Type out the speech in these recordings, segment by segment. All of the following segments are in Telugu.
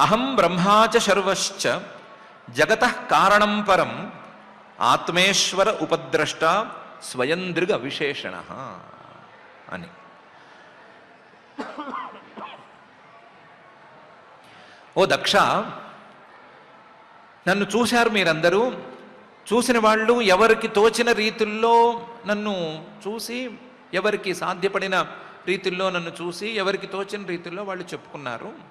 అహం బ్రహ్మాచ శర్వశ్చ. జగత కారణం పరం. ఆత్మేశ్వర ఉపద్రష్ట. స్వయం దృగ విశేషణ అని. ఓ దక్ష నన్ను చూశారు మీరందరూ. చూసిన వాళ్ళు ఎవరికి తోచిన రీతుల్లో నన్ను చూసి ఎవరికి సాధ్యపడిన రీతుల్లో నన్ను చూసి ఎవరికి తోచిన రీతుల్లో వాళ్ళు చెప్పుకున్నారు.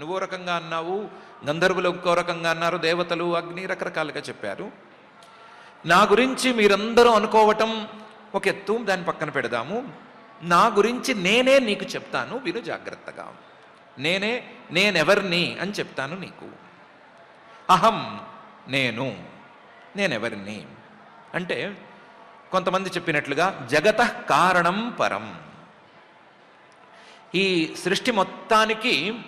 నువ్వో రకంగా అన్నావు గంధర్వులు ఇంకో రకంగా అన్నారు దేవతలు అగ్ని రకరకాలుగా చెప్పారు. నా గురించి మీరందరూ అనుకోవటం ఒక ఎత్తు దాని పక్కన పెడదాము. నా గురించి నేనే నీకు చెప్తాను విను జాగ్రత్తగా. నేనే నేనెవరిని అని చెప్తాను నీకు. అహం నేను నేనెవరిని. అంటే కొంతమంది చెప్పినట్లుగా జగత కారణం పరం. ఈ సృష్టి మొత్తానికి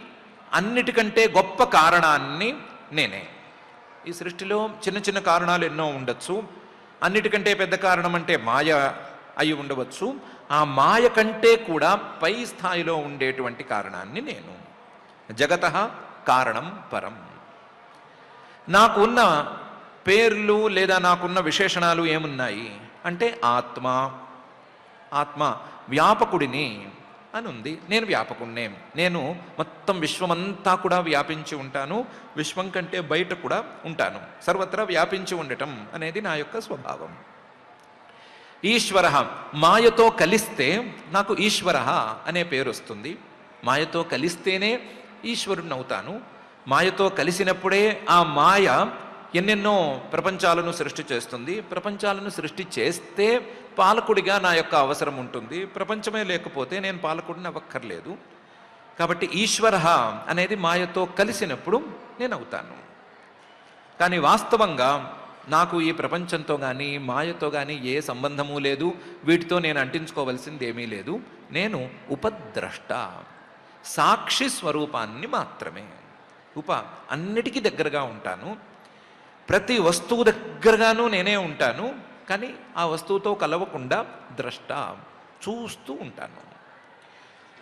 అన్నిటికంటే గొప్ప కారణాన్ని నేనే. ఈ సృష్టిలో చిన్న చిన్న కారణాలు ఎన్నో ఉండొచ్చు. అన్నిటికంటే పెద్ద కారణం అంటే మాయ అయి ఉండవచ్చు. ఆ మాయ కంటే కూడా పై స్థాయిలో ఉండేటువంటి కారణాన్ని నేను. జగత కారణం పరం. నాకు ఉన్న పేర్లు లేదా నాకున్న విశేషణాలు ఏమున్నాయి? అంటే ఆత్మ. ఆత్మ వ్యాపకుడిని. అని ఉంది నేను వ్యాపకుణ్ణే. నేను మొత్తం విశ్వమంతా కూడా వ్యాపించి ఉంటాను. విశ్వం కంటే బయట కూడా ఉంటాను. సర్వత్రా వ్యాపించి ఉండటం అనేది నా యొక్క స్వభావం. ఈశ్వర మాయతో కలిస్తే నాకు ఈశ్వర అనే పేరు వస్తుంది. మాయతో కలిస్తేనే ఈశ్వరుణ్ణి అవుతాను మాయతో కలిసినప్పుడే ఆ మాయ ఎన్నెన్నో ప్రపంచాలను సృష్టి చేస్తుంది. ప్రపంచాలను సృష్టి చేస్తే పాలకుడిగా నా యొక్క అవసరం ఉంటుంది. ప్రపంచమే లేకపోతే నేను పాలకుడిని అవ్వక్కర్లేదు. కాబట్టి ఈశ్వర అనేది మాయతో కలిసినప్పుడు నేను అవుతాను. కానీ వాస్తవంగా నాకు ఈ ప్రపంచంతో కానీ మాయతో కానీ ఏ సంబంధము లేదు. వీటితో నేను అంటించుకోవలసింది ఏమీ లేదు. నేను ఉపద్రష్ట. సాక్షి స్వరూపాన్ని మాత్రమే. ఉప అన్నిటికీ దగ్గరగా ఉంటాను. ప్రతి వస్తువు దగ్గరగాను నేనే ఉంటాను కానీ ఆ వస్తువుతో కలవకుండా ద్రష్ట చూస్తూ ఉంటాను.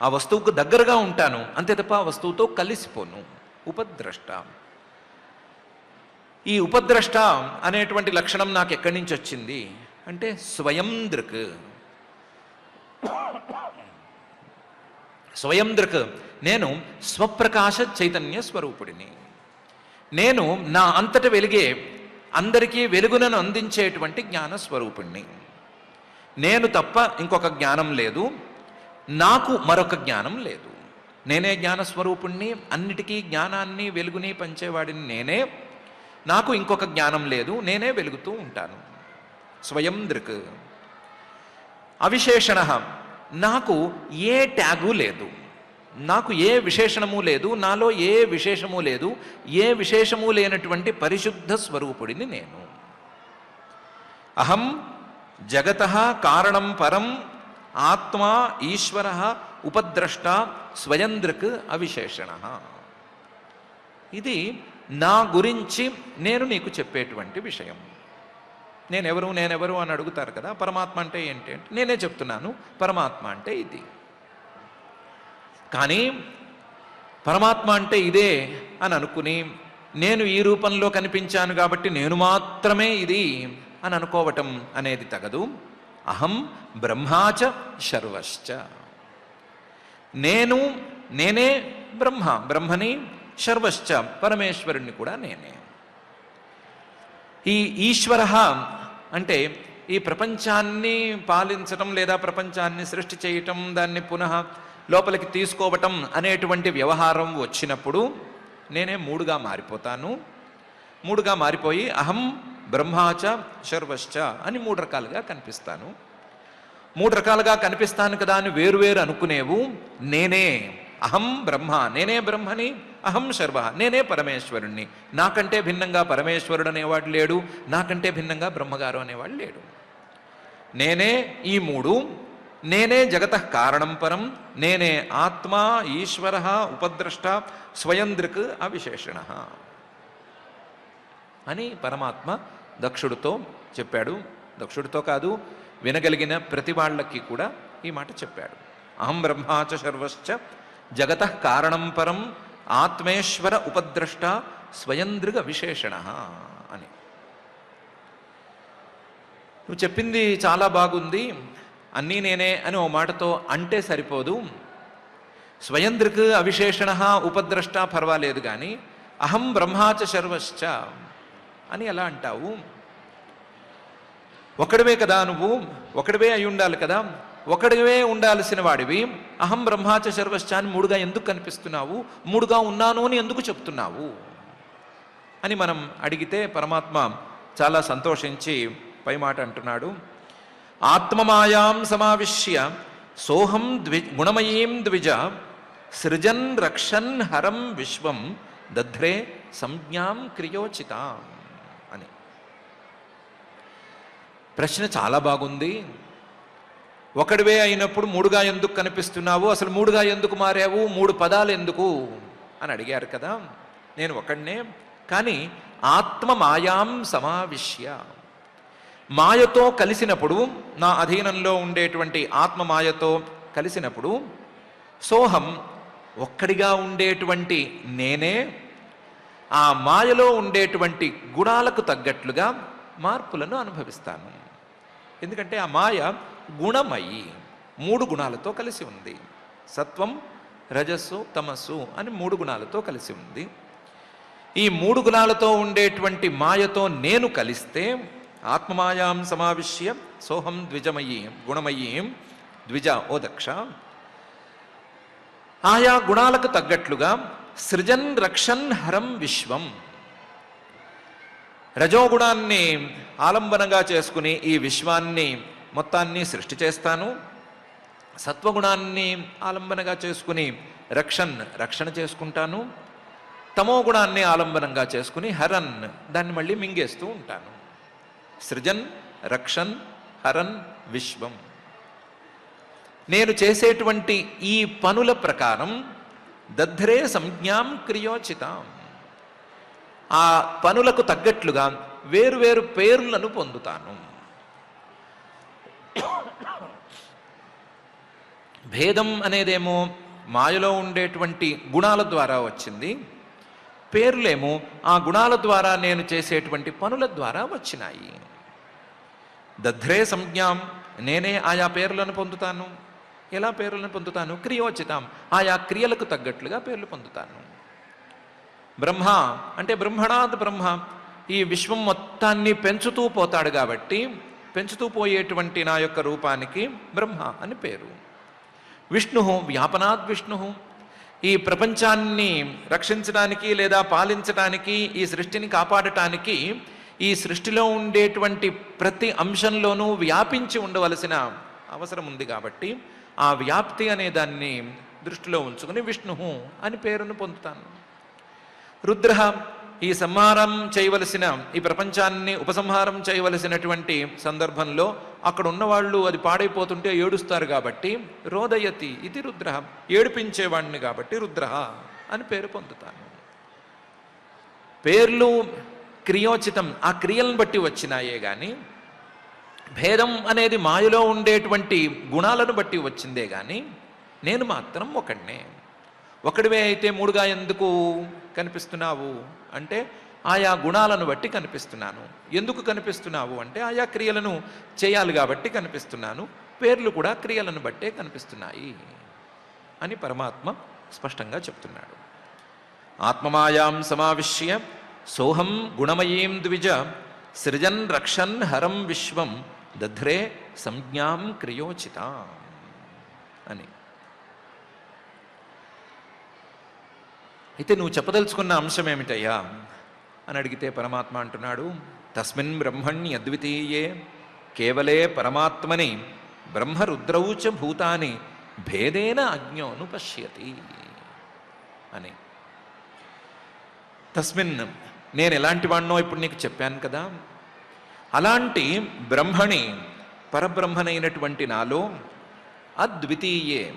ఆ వస్తువుకు దగ్గరగా ఉంటాను అంతే తప్ప ఆ వస్తువుతో కలిసిపోను. ఉపద్రష్ట. ఈ ఉపద్రష్ట అనేటువంటి లక్షణం నాకు ఎక్కడి నుంచి వచ్చింది? అంటే స్వయం దృక్ స్వయం దృక్ నేను స్వప్రకాశ చైతన్య స్వరూపుడిని. నేను నా అంతట వెలిగే అందరికీ వెలుగునను అందించేటువంటి జ్ఞాన స్వరూపుణ్ణి. నేను తప్ప ఇంకొక జ్ఞానం లేదు. నాకు మరొక జ్ఞానం లేదు. నేనే జ్ఞాన స్వరూపుణ్ణి అన్నిటికీ జ్ఞానాన్ని వెలుగుని పంచేవాడిని నేనే. నాకు ఇంకొక జ్ఞానం లేదు నేనే వెలుగుతూ ఉంటాను. స్వయం దృక్. అవిశేషణ. నాకు ఏ ట్యాగు లేదు. నాకు ఏ విశేషణము లేదు నాలో ఏ విశేషము లేదు ఏ విశేషము లేనటువంటి పరిశుద్ధ స్వరూపుడిని నేను. అహం జగత కారణం పరం ఆత్మా ఈశ్వర ఉపద్రష్ట స్వయంద్రక్ అవిశేషణ. ఇది నా గురించి నేను నీకు చెప్పేటువంటి విషయం. నేనెవరు నేనెవరు అని అడుగుతారు కదా పరమాత్మ అంటే ఏంటి? అంటే నేనే చెప్తున్నాను పరమాత్మ అంటే ఇది. కానీ పరమాత్మ అంటే ఇదే అని అనుకుని నేను ఈ రూపంలో కనిపించాను కాబట్టి నేను మాత్రమే ఇది అని అనుకోవటం అనేది తగదు. అహం బ్రహ్మాచ శర్వశ్చ. నేను నేనే బ్రహ్మ బ్రహ్మని శర్వశ్చ పరమేశ్వరుణ్ణి కూడా నేనే. ఈ ఈశ్వర అంటే ఈ ప్రపంచాన్ని పాలించటం లేదా ప్రపంచాన్ని సృష్టి చేయటం దాన్ని పునః లోపలికి తీసుకోవటం అనేటువంటి వ్యవహారం వచ్చినప్పుడు నేనే మూడుగా మారిపోతాను. మూడుగా మారిపోయి అహం బ్రహ్మాచ శర్వశ్చ అని మూడు రకాలుగా కనిపిస్తాను. మూడు రకాలుగా కనిపిస్తాను కదా అని వేరువేరు అనుకునేవు. నేనే అహం బ్రహ్మ నేనే బ్రహ్మని అహం శర్వ నేనే పరమేశ్వరుణ్ణి. నాకంటే భిన్నంగా పరమేశ్వరుడు అనేవాడు లేడు నాకంటే భిన్నంగా బ్రహ్మగారు అనేవాడు లేడు. నేనే ఈ మూడు నేనే జగత కారణం పరం నేనే ఆత్మ ఈశ్వర ఉపద్రష్ట స్వయం దృక్ అవిశేషణ. అని పరమాత్మ దక్షుడితో చెప్పాడు. దక్షుడితో కాదు వినగలిగిన ప్రతి వాళ్ళకి కూడా ఈ మాట చెప్పాడు. అహం బ్రహ్మాచ సర్వశ్చ జగత కారణం పరం ఆత్మేశ్వర ఉపద్రష్ట స్వయందృగ విశేషణ అని. నువ్వు చెప్పింది చాలా బాగుంది. అన్నీ నేనే అని ఓ మాటతో అంటే సరిపోదు. స్వయం దృక్ అవిశేషణ ఉపద్రష్ట పర్వాలేదు కానీ అహం బ్రహ్మాచ శర్వశ్చ అని ఎలా అంటావు? ఒకడివే కదా నువ్వు ఒకడివే అయి ఉండాలి కదా ఒకడివే ఉండాల్సిన వాడివి అహం బ్రహ్మాచ శర్వశ్చ అని మూడుగా ఎందుకు కనిపిస్తున్నావు మూడుగా ఉన్నాను అని ఎందుకు చెప్తున్నావు? అని మనం అడిగితే పరమాత్మ చాలా సంతోషించి పై మాట అంటున్నాడు. ఆత్మమాయాం సమావిశ్య సోహం ద్వి గుణమయీం ద్విజ సృజన్ రక్షన్ హరం విశ్వం దధ్రే సంజ్ఞాం క్రియోచితాం అని. ప్రశ్న చాలా బాగుంది. ఒకడివే అయినప్పుడు మూడుగా ఎందుకు కనిపిస్తున్నావు? అసలు మూడుగా ఎందుకు మారావు? మూడు పదాలు ఎందుకు? అని అడిగారు కదా. నేను ఒకడినే కానీ ఆత్మ మాయాం సమావిశ్య. మాయతో కలిసినప్పుడు నా అధీనంలో ఉండేటువంటి ఆత్మ మాయతో కలిసినప్పుడు సోహం ఒక్కడిగా ఉండేటువంటి నేనే ఆ మాయలో ఉండేటువంటి గుణాలకు తగ్గట్లుగా మార్పులను అనుభవిస్తాను. ఎందుకంటే ఆ మాయ గుణమయి మూడు గుణాలతో కలిసి ఉంది. సత్వం రజస్సు తమస్సు అని మూడు గుణాలతో కలిసి ఉంది. ఈ మూడు గుణాలతో ఉండేటువంటి మాయతో నేను కలిస్తే ఆత్మమాయాం సమావిశ్య సోహం ద్విజమయీ గుణమయీం ద్విజ ఓ దక్ష. ఆయా గుణాలకు తగ్గట్లుగా సృజన్ రక్షన్ హరం విశ్వం. రజోగుణాన్ని ఆలంబనగా చేసుకుని ఈ విశ్వాన్ని మొత్తాన్ని సృష్టి చేస్తాను. సత్వగుణాన్ని ఆలంబనగా చేసుకుని రక్షన్ రక్షణ చేసుకుంటాను. తమో గుణాన్ని ఆలంబనంగా చేసుకుని హరన్ దాన్ని మళ్ళీ మింగేస్తూ ఉంటాను. సృజన్ రక్షన్ హరన్ విశ్వం. నేను చేసేటువంటి ఈ పనుల ప్రకారం దధ్రే సంజ్ఞాం క్రియోచితాం. ఆ పనులకు తగ్గట్లుగా వేరువేరు పేర్లను పొందుతాను. భేదం అనేదేమో మాయలో ఉండేటువంటి గుణాల ద్వారా వచ్చింది. పేర్లేమో ఆ గుణాల ద్వారా నేను చేసేటువంటి పనుల ద్వారా వచ్చినాయి. దధ్రే సంజ్ఞాం నేనే ఆయా పేర్లను పొందుతాను. ఎలా పేర్లను పొందుతాను? క్రియోచితాం. ఆయా క్రియలకు తగ్గట్లుగా పేర్లు పొందుతాను. బ్రహ్మ అంటే బ్రహ్మణాద్ బ్రహ్మ ఈ విశ్వం మొత్తాన్ని పెంచుతూ పోతాడు కాబట్టి పెంచుతూ పోయేటువంటి నా యొక్క రూపానికి బ్రహ్మ అని పేరు. విష్ణు వ్యాపనాద్ విష్ణు ఈ ప్రపంచాన్ని రక్షించడానికి లేదా పాలించడానికి ఈ సృష్టిని కాపాడటానికి ఈ సృష్టిలో ఉండేటువంటి ప్రతి అంశంలోనూ వ్యాపించి ఉండవలసిన అవసరం ఉంది కాబట్టి ఆ వ్యాప్తి అనే దాన్ని దృష్టిలో ఉంచుకుని విష్ణు అని పేరును పొందుతాను. రుద్ర ఈ సంహారం చేయవలసిన ఈ ప్రపంచాన్ని ఉపసంహారం చేయవలసినటువంటి సందర్భంలో అక్కడ ఉన్నవాళ్ళు అది పాడైపోతుంటే ఏడుస్తారు కాబట్టి రోదయతి ఇది రుద్ర ఏడిపించేవాడిని కాబట్టి రుద్ర అని పేరు పొందుతాను. పేర్లు క్రియోచితం ఆ క్రియలను బట్టి వచ్చినాయే కానీ భేదం అనేది మాయలో ఉండేటువంటి గుణాలను బట్టి వచ్చిందే కానీ నేను మాత్రం ఒకడినే. ఒకడివే అయితే మూడుగా ఎందుకు కనిపిస్తున్నావు? అంటే ఆయా గుణాలను బట్టి కనిపిస్తున్నాను. ఎందుకు కనిపిస్తున్నావు? అంటే ఆయా క్రియలను చేయాలి కాబట్టి కనిపిస్తున్నాను. పేర్లు కూడా క్రియలను బట్టే కనిపిస్తున్నాయి అని పరమాత్మ స్పష్టంగా చెప్తున్నాడు. ఆత్మమాయాం సమావిశ్య సోహం గుణమయీం ద్విజ సృజన్ రక్షన్ హరం విశ్వం దధ్రే సంజ్ఞాం క్రియోచిత అని. అయితే నువ్వు చెప్పదలుచుకున్న అంశం ఏమిటయ్యా? అని అడిగితే పరమాత్మ అంటున్నాడు తస్మిన్ బ్రహ్మణ్య అద్వితీయే కేవలే పరమాత్మని బ్రహ్మరుద్రౌచ భూతాని భేదేన అజ్ఞోను పశ్యతి అని. తస్మిన్ నేను ఎలాంటి వాడినో ఇప్పుడు నీకు చెప్పాను కదా. అలాంటి బ్రహ్మణి పరబ్రహ్మనైనటువంటి నాలో అద్వితీయే.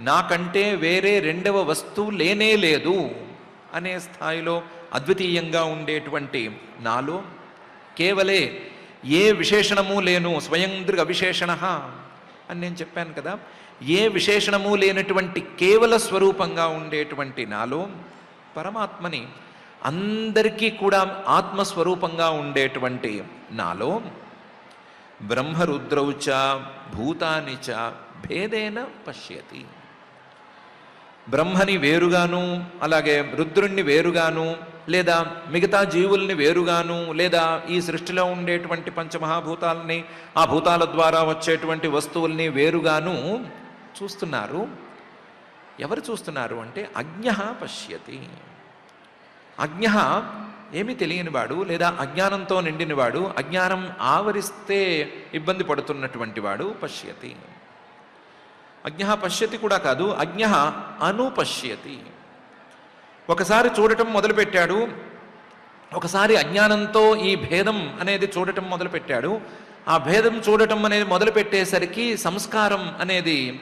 నాకంటే వేరే రెండవ వస్తువు లేనే లేదు అనే స్థాయిలో అద్వితీయంగా ఉండేటువంటి నాలో కేవలే ఏ విశేషణము లేను స్వయం దృగ్ అని నేను చెప్పాను కదా. ఏ విశేషణము లేనటువంటి కేవల స్వరూపంగా ఉండేటువంటి నాలో పరమాత్మని అందరికీ కూడా ఆత్మస్వరూపంగా ఉండేటువంటి నాలో బ్రహ్మరుద్రౌచ భూతానిచ భేదేన పశ్యతి. బ్రహ్మని వేరుగాను అలాగే రుద్రుణ్ణి వేరుగాను లేదా మిగతా జీవుల్ని వేరుగాను లేదా ఈ సృష్టిలో ఉండేటువంటి పంచమహాభూతాలని ఆ భూతాల ద్వారా వచ్చేటువంటి వస్తువుల్ని వేరుగాను చూస్తున్నారు. ఎవరు చూస్తున్నారు అంటే అజ్ఞ పశ్యతి. అజ్ఞ ఏమీ తెలియనివాడు లేదా అజ్ఞానంతో నిండినవాడు అజ్ఞానం ఆవరిస్తే ఇబ్బంది పడుతున్నటువంటి వాడు పశ్యతి. అజ్ఞ పశ్యతి కూడా కాదు అజ్ఞ అనుపశ్యతి. ఒకసారి చూడటం మొదలుపెట్టాడు ఒకసారి అజ్ఞానంతో ఈ భేదం అనేది చూడటం మొదలుపెట్టాడు. ఆ భేదం చూడటం అనేది మొదలుపెట్టేసరికి సంస్కారం అనేది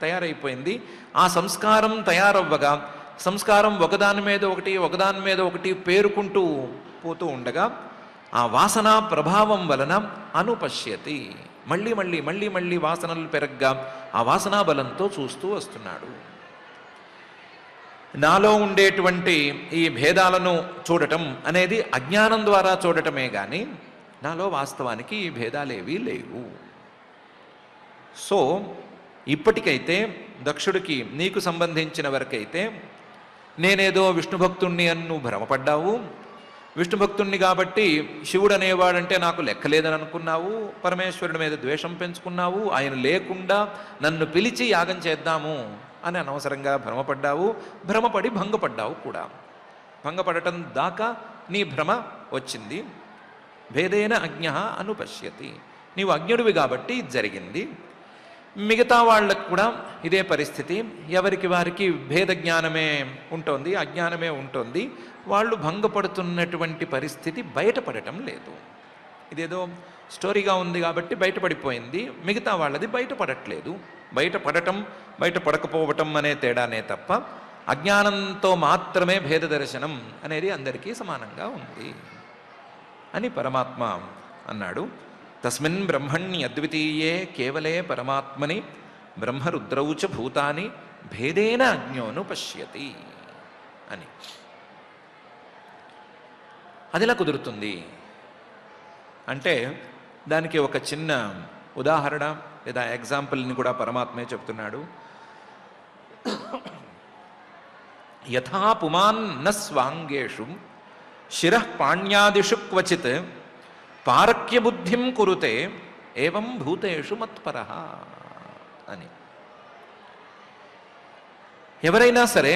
తయారైపోయింది. ఆ సంస్కారం తయారవ్వగా సంస్కారం ఒకదాని మీద ఒకటి ఒకదాని మీద ఒకటి పేరుకుంటూ పోతూ ఉండగా ఆ వాసన ప్రభావం వలన అనుపశ్యతి. మళ్ళీ మళ్ళీ మళ్ళీ మళ్ళీ వాసనలు పెరగ్గా ఆ వాసనా బలంతో చూస్తూ వస్తున్నాడు. నాలో ఉండేటువంటి ఈ భేదాలను చూడటం అనేది అజ్ఞానం ద్వారా చూడటమే కానీ నాలో వాస్తవానికి ఈ భేదాలేవీ లేవు. సో ఇప్పటికైతే దక్షుడికి నీకు సంబంధించిన వరకైతే నేనేదో విష్ణు భక్తుణ్ణి అని నువ్వు భ్రమపడ్డావు. విష్ణు భక్తుణ్ణి కాబట్టి శివుడు అనేవాడంటే నాకు లెక్కలేదని అనుకున్నావు. పరమేశ్వరుడి మీద ద్వేషం పెంచుకున్నావు. ఆయన లేకుండా నన్ను పిలిచి యాగం చేద్దాము అని అనవసరంగా భ్రమపడ్డావు. భ్రమపడి భంగపడ్డావు కూడా. భంగపడటం దాకా నీ భ్రమ వచ్చింది. భేదేన అజ్ఞ అనుపశ్యతి. నీవు అజ్ఞుడివి కాబట్టి జరిగింది. మిగతా వాళ్ళకు కూడా ఇదే పరిస్థితి. ఎవరికి వారికి భేద జ్ఞానమే ఉంటుంది అజ్ఞానమే ఉంటుంది. వాళ్ళు భంగపడుతున్నటువంటి పరిస్థితి బయటపడటం లేదు. ఇదేదో స్టోరీగా ఉంది కాబట్టి బయటపడిపోయింది. మిగతా వాళ్ళది బయటపడట్లేదు. బయటపడటం బయటపడకపోవటం అనే తేడానే తప్ప అజ్ఞానంతో మాత్రమే భేద దర్శనం అనేది అందరికీ సమానంగా ఉంది అని పరమాత్మ అన్నాడు. తస్మిన్ బ్రహ్మణ్య అద్వితీయే కేవలే పరమాత్మని బ్రహ్మరుద్రౌచ భూతాని భేదేన అజ్ఞోను పశ్యతి అని. అదిలా కుదురుతుంది. అంటే దానికి ఒక చిన్న ఉదాహరణ లేదా ఎగ్జాంపుల్ని కూడా పరమాత్మే చెప్తున్నాడు యథా పుమాన్ న స్వాంగేషు శిరః పాణ్యాదిషు క్వచిత్ పారక్యబుద్ధిం కురుతే ఏవం భూతేషు మత్పర అని. ఎవరైనా సరే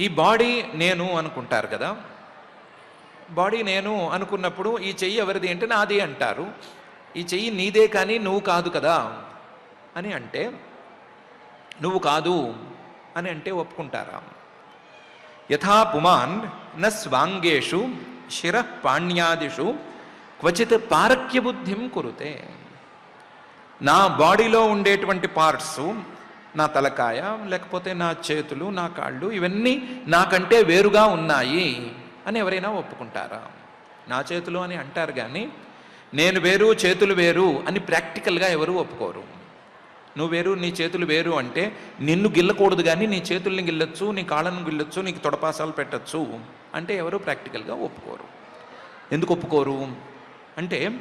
ఈ బాడీ నేను అనుకుంటారు కదా బాడీ నేను అనుకున్నప్పుడు ఈ చెయ్యి ఎవరిది అంటే నాది అంటారు ఈ చెయ్యి నీదే కానీ నువ్వు కాదు కదా అని అంటే నువ్వు కాదు అని అంటే ఒప్పుకుంటారా? యథా పుమాన్ న స్వాంగేషు శిర పాణ్యాదిషు క్వచిత్ పారక్య బుద్ధిం కురుతే. నా బాడీలో ఉండేటువంటి పార్ట్స్ నా తలకాయ లేకపోతే నా చేతులు నా కాళ్ళు ఇవన్నీ నాకంటే వేరుగా ఉన్నాయి అని ఎవరైనా ఒప్పుకుంటారా? నా చేతులు అని అంటారు కానీ నేను వేరు చేతులు వేరు అని ప్రాక్టికల్గా ఎవరు ఒప్పుకోరు. నువ్వు వేరు నీ చేతులు వేరు అంటే నిన్ను గిల్లకూడదు కానీ నీ చేతుల్ని గిల్లొచ్చు నీ కాళ్ళను గిల్లొచ్చు నీకు తొడపాసాలు పెట్టచ్చు అంటే ఎవరు ప్రాక్టికల్గా ఒప్పుకోరు. ఎందుకు ఒప్పుకోరు? అంటే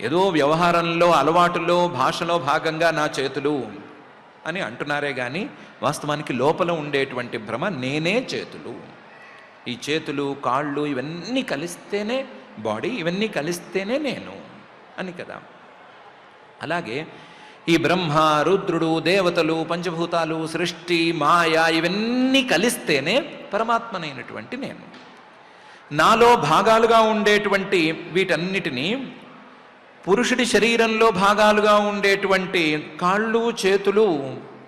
ఏదో వ్యవహారంలో అలవాటులో భాషలో భాగంగా నా చేతులు అని అంటున్నారే కానీ వాస్తవానికి లోపల ఉండేటువంటి భ్రమ నేనే చేతులు. ఈ చేతులు కాళ్ళు ఇవన్నీ కలిస్తేనే బాడీ ఇవన్నీ కలిస్తేనే నేను అని కదా. అలాగే ఈ బ్రహ్మ రుద్రుడు దేవతలు పంచభూతాలు సృష్టి మాయ ఇవన్నీ కలిస్తేనే పరమాత్మనైనటువంటి నేను. నాలో భాగాలుగా ఉండేటువంటి వీటన్నిటినీ పురుషుడి శరీరంలో భాగాలుగా ఉండేటువంటి కాళ్ళు చేతులు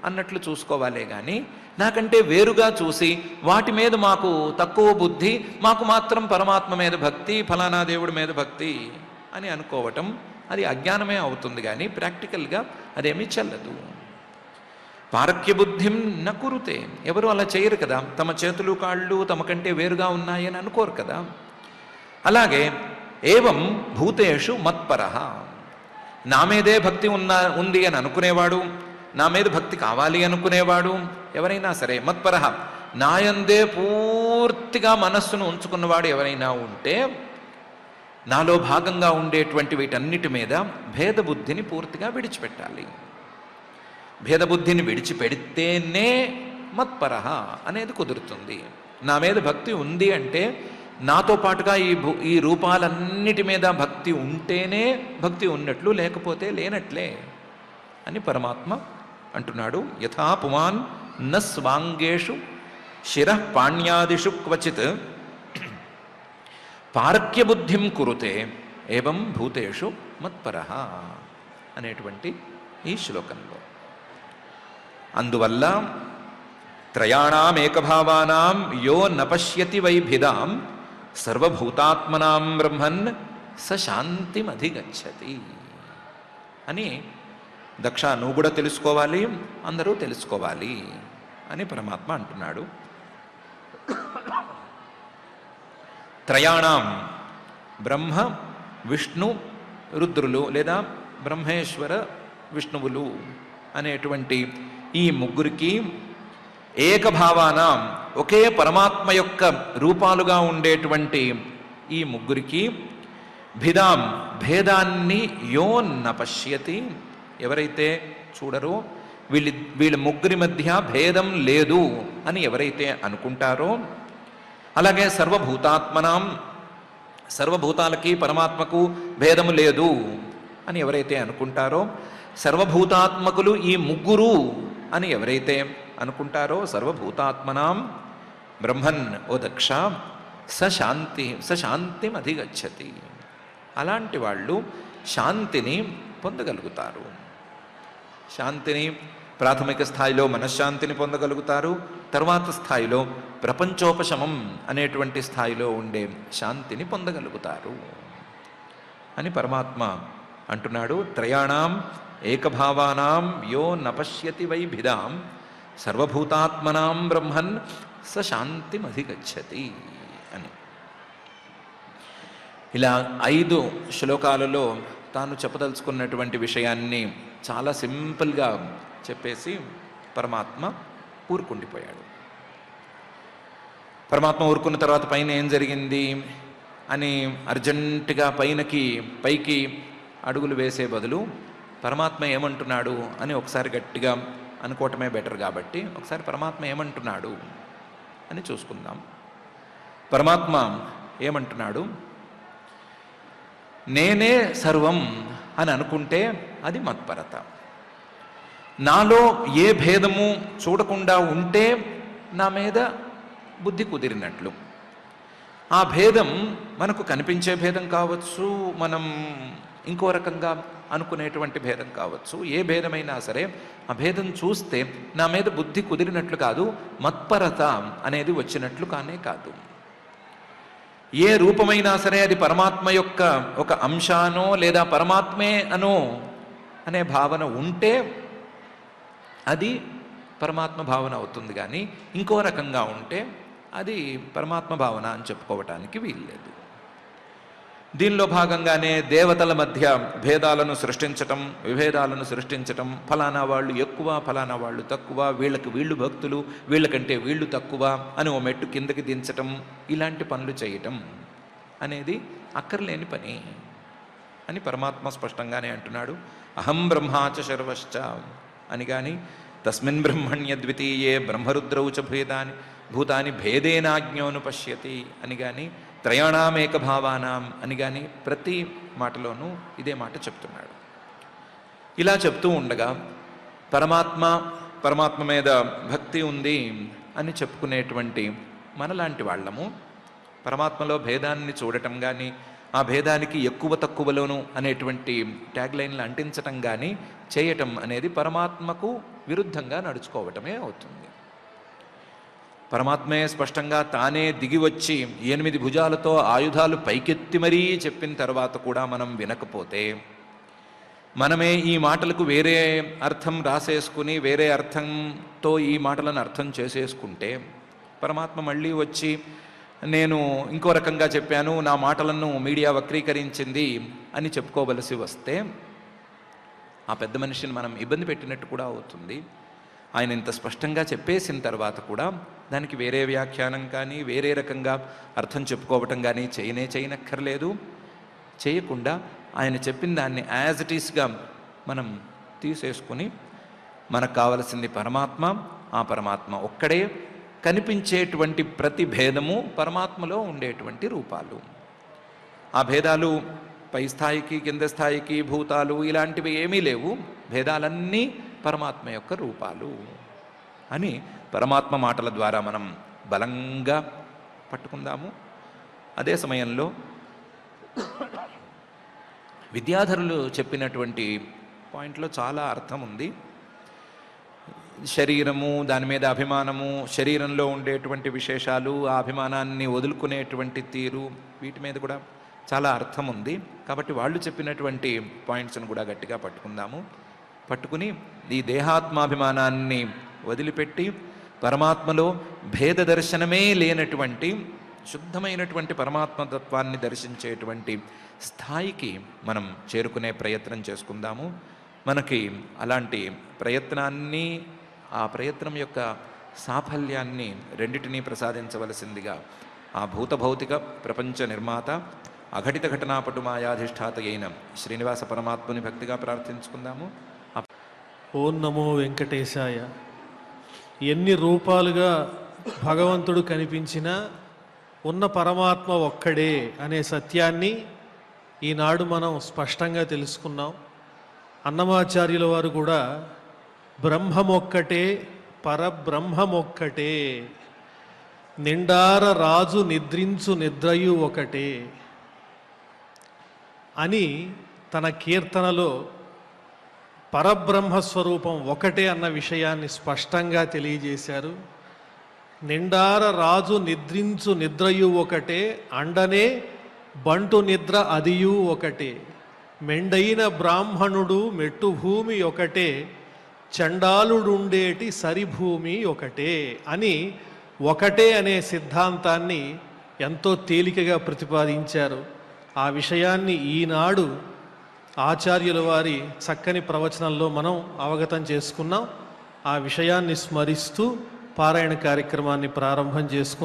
అన్నట్లు చూసుకోవాలే కానీ నాకంటే వేరుగా చూసి వాటి మీద మాకు తక్కువ బుద్ధి మాకు మాత్రం పరమాత్మ మీద భక్తి ఫలానా దేవుడి మీద భక్తి అని అనుకోవటం అది అజ్ఞానమే అవుతుంది కానీ ప్రాక్టికల్గా అదేమీ చెల్లదు. పారక్య బుద్ధిం న కురుతే. ఎవరు అలా చేయరు కదా. తమ చేతులు కాళ్ళు తమ కంటే వేరుగా ఉన్నాయని అనుకోరు కదా. అలాగే ఏవం భూతేషు మత్పర. నా మీదే భక్తి ఉన్నా ఉంది అని అనుకునేవాడు నా మీద భక్తి కావాలి అనుకునేవాడు ఎవరైనా సరే మత్పర. నాయందే పూర్తిగా మనస్సును ఉంచుకున్నవాడు ఎవరైనా ఉంటే నాలో భాగంగా ఉండేటువంటి వీటన్నిటి మీద భేదబుద్ధిని పూర్తిగా విడిచిపెట్టాలి. భేదబుద్ధిని విడిచిపెడితేనే మత్పరహ అనేది కుదురుతుంది. నా మీద భక్తి ఉంది అంటే నాతో పాటుగా ఈ భూ ఈ రూపాలన్నిటి మీద భక్తి ఉంటేనే భక్తి ఉన్నట్లు లేకపోతే లేనట్లే అని పరమాత్మ అంటున్నాడు. యథా పుమాన్ న స్వాంగేషు శిర పాణ్యాదిషు క్వచిత్. పారక్యబుద్ధిం కురుతే ఏవం భూతేషు మత్పర అనేటువంటి ఈ శ్లోకంలో. అందువల్ల త్రయాణమేకభావానాం యో నపశ్యతి వైభిదాం సర్వభూతాత్మనాం బ్రహ్మన్ స శాంతిమధిగచ్చతి అని దక్ష నువ్వు కూడా తెలుసుకోవాలి అందరూ తెలుసుకోవాలి అని పరమాత్మ అంటున్నాడు. త్రయాణం బ్రహ్మ విష్ణు రుద్రులు లేదా బ్రహ్మేశ్వర విష్ణువులు అనేటువంటి ఈ ముగ్గురికి ఏకభావాన ఒకే పరమాత్మ యొక్క రూపాలుగా ఉండేటువంటి ఈ ముగ్గురికి భిదాం భేదాన్ని యో నపశ్యతి ఎవరైతే చూడరో వీళ్ళి వీళ్ళ ముగ్గురి మధ్య భేదం లేదు అని ఎవరైతే అనుకుంటారో అలాగే సర్వభూతాత్మనాం సర్వభూతాలకి పరమాత్మకు భేదము లేదు అని ఎవరైతే అనుకుంటారో సర్వభూతాత్మకులు ఈ ముగ్గురు అని ఎవరైతే అనుకుంటారో సర్వభూతాత్మనాం బ్రహ్మన్ ఓ దక్ష స శాంతి అధిగచ్చతి అలాంటి వాళ్ళు శాంతిని పొందగలుగుతారు. శాంతిని ప్రాథమిక స్థాయిలో మనశ్శాంతిని పొందగలుగుతారు. తర్వాత స్థాయిలో ప్రపంచోపశమం అనేటువంటి స్థాయిలో ఉండే శాంతిని పొందగలుగుతారు. అని పరమాత్మ అంటున్నాడు త్రయాణం ఏకభావానాం యో నపశ్యతి వైభిదాం సర్వభూతాత్మనాం బ్రహ్మన్ స శాంతిమధిగచ్చతి అని. ఇలా ఐదు శ్లోకాలలో తాను చెప్పదలుచుకున్నటువంటి విషయాన్ని చాలా సింపుల్గా చెప్పేసి పరమాత్మ ఊరుకుండిపోయాడు. పరమాత్మ ఊరుకున్న తర్వాత పైన ఏం జరిగింది అని అర్జెంటుగా పైనకి పైకి అడుగులు వేసే బదులు పరమాత్మ ఏమంటున్నాడు అని ఒకసారి గట్టిగా అనుకోవటమే బెటర్ కాబట్టి ఒకసారి పరమాత్మ ఏమంటున్నాడు అని చూసుకుందాం. పరమాత్మ ఏమంటున్నాడు? నేనే సర్వం అని అనుకుంటే అది మత్పరత. నాలో ఏ భేదము చూడకుండా ఉంటే నా మీద బుద్ధి కుదిరినట్లు. ఆ భేదం మనకు కనిపించే భేదం కావచ్చు మనం ఇంకో రకంగా అనుకునేటువంటి భేదం కావచ్చు. ఏ భేదమైనా సరే ఆ భేదం చూస్తే నా మీద బుద్ధి కుదిరినట్లు కాదు మత్పరత అనేది వచ్చినట్లు కానే కాదు. ఏ రూపమైనా సరే అది పరమాత్మ యొక్క ఒక అంశానో లేదా పరమాత్మే అనో అనే భావన ఉంటే అది పరమాత్మ భావన అవుతుంది కానీ ఇంకో రకంగా ఉంటే అది పరమాత్మ భావన అని చెప్పుకోవటానికి వీల్లేదు. దీనిలో భాగంగానే దేవతల మధ్య భేదాలను సృష్టించటం విభేదాలను సృష్టించటం ఫలానా వాళ్ళు ఎక్కువ ఫలానా వాళ్ళు తక్కువ వీళ్ళకి వీళ్ళు భక్తులు వీళ్ళకంటే వీళ్ళు తక్కువ అని ఓ మెట్టు కిందకి దించటం ఇలాంటి పనులు చేయటం అనేది అక్కర్లేని పని అని పరమాత్మ స్పష్టంగానే అంటున్నాడు. అహం బ్రహ్మాచ శర్వశ్చ అని కానీ తస్మిన్ బ్రహ్మణ్య ద్వితీయే బ్రహ్మరుద్రౌ చ భేదాని భూతాని భేదేనాజ్ఞోను పశ్యతి అని కానీ త్రయాణామేక భావానాం అని కానీ ప్రతి మాటలోనూ ఇదే మాట చెప్తున్నాడు. ఇలా చెప్తూ ఉండగా పరమాత్మ పరమాత్మ మీద భక్తి ఉంది అని చెప్పుకునేటువంటి మనలాంటి వాళ్ళము పరమాత్మలో భేదాన్ని చూడటం కానీ ఆ భేదానికి ఎక్కువ తక్కువలోను అనేటువంటి ట్యాగ్ లైన్లు అంటించటం కానీ చేయటం అనేది పరమాత్మకు విరుద్ధంగా నడుచుకోవటమే అవుతుంది. పరమాత్మే స్పష్టంగా తానే దిగి వచ్చి ఎనిమిది భుజాలతో ఆయుధాలు పైకెత్తి మరీ చెప్పిన తర్వాత కూడా మనం వినకపోతే మనమే ఈ మాటలకు వేరే అర్థం రాసేసుకుని వేరే అర్థంతో ఈ మాటలను అర్థం చేసేసుకుంటే పరమాత్మ మళ్ళీ వచ్చి నేను ఇంకో రకంగా చెప్పాను నా మాటలను మీడియా వక్రీకరించింది అని చెప్పుకోవలసి వస్తే ఆ పెద్ద మనిషిని మనం ఇబ్బంది పెట్టినట్టు కూడా అవుతుంది. ఆయన ఇంత స్పష్టంగా చెప్పేసిన తర్వాత కూడా దానికి వేరే వ్యాఖ్యానం కానీ వేరే రకంగా అర్థం చెప్పుకోవటం కానీ చేయనే చేయనక్కర్లేదు. చేయకుండా ఆయన చెప్పిన దాన్ని యాజ్ ఇట్ ఈస్గా మనం తీసేసుకుని మనకు కావలసింది పరమాత్మ ఆ పరమాత్మ ఒక్కడే కనిపించేటువంటి ప్రతి భేదము పరమాత్మలో ఉండేటువంటి రూపాలు. ఆ భేదాలు పై స్థాయికి కింద స్థాయికి భూతాలు ఇలాంటివి ఏమీ లేవు. భేదాలన్నీ పరమాత్మ యొక్క రూపాలు అని పరమాత్మ మాటల ద్వారా మనం బలంగా పట్టుకుందాము. అదే సమయంలో విద్యాధరులు చెప్పినటువంటి పాయింట్లో చాలా అర్థం ఉంది. శరీరము దాని మీద అభిమానము శరీరంలో ఉండేటువంటి విశేషాలు ఆ అభిమానాన్ని వదులుకునేటువంటి తీరు వీటి మీద కూడా చాలా అర్థం ఉంది. కాబట్టి వాళ్ళు చెప్పినటువంటి పాయింట్స్ను కూడా గట్టిగా పట్టుకుందాము. పట్టుకుని ఈ దేహాత్మాభిమానాన్ని వదిలిపెట్టి పరమాత్మలో భేద దర్శనమే లేనటువంటి శుద్ధమైనటువంటి పరమాత్మతత్వాన్ని దర్శించేటువంటి స్థాయికి మనం చేరుకునే ప్రయత్నం చేసుకుందాము. మనకి అలాంటి ప్రయత్నాన్ని ఆ ప్రయత్నం యొక్క సాఫల్యాన్ని రెండిటినీ ప్రసాదించవలసిందిగా ఆ భూతభౌతిక ప్రపంచ నిర్మాత అఘటిత ఘటనాపటు మాయాధిష్టాత అయిన శ్రీనివాస పరమాత్ముని భక్తిగా ప్రార్థించుకుందాము. ఓం నమో వెంకటేశాయ. ఎన్ని రూపాలుగా భగవంతుడు కనిపించినా ఉన్న పరమాత్మ ఒక్కడే అనే సత్యాన్ని ఈనాడు మనం స్పష్టంగా తెలుసుకున్నాం. అన్నమాచార్యుల వారు కూడా బ్రహ్మమొక్కటే పరబ్రహ్మమొక్కటే నిండార రాజు నిద్రించు నిద్రయు ఒకటే అని తన కీర్తనలో పరబ్రహ్మస్వరూపం ఒకటే అన్న విషయాన్ని స్పష్టంగా తెలియజేశారు. నిండార రాజు నిద్రించు నిద్రయు ఒకటే అండనే బంటు నిద్ర అదియు ఒకటే. మెండైన బ్రాహ్మణుడు మెట్టు భూమి ఒకటే చండాలుడుండేటి సరిభూమి ఒకటే అని ఒకటే అనే సిద్ధాంతాన్ని ఎంతో తేలికగా ప్రతిపాదించారు. ఆ విషయాన్ని ఈనాడు ఆచార్యుల వారి చక్కని ప్రవచనంలో మనం అవగతం చేసుకున్నాం. ఆ విషయాన్ని స్మరిస్తూ పారాయణ కార్యక్రమాన్ని ప్రారంభం చేసుకుందాం.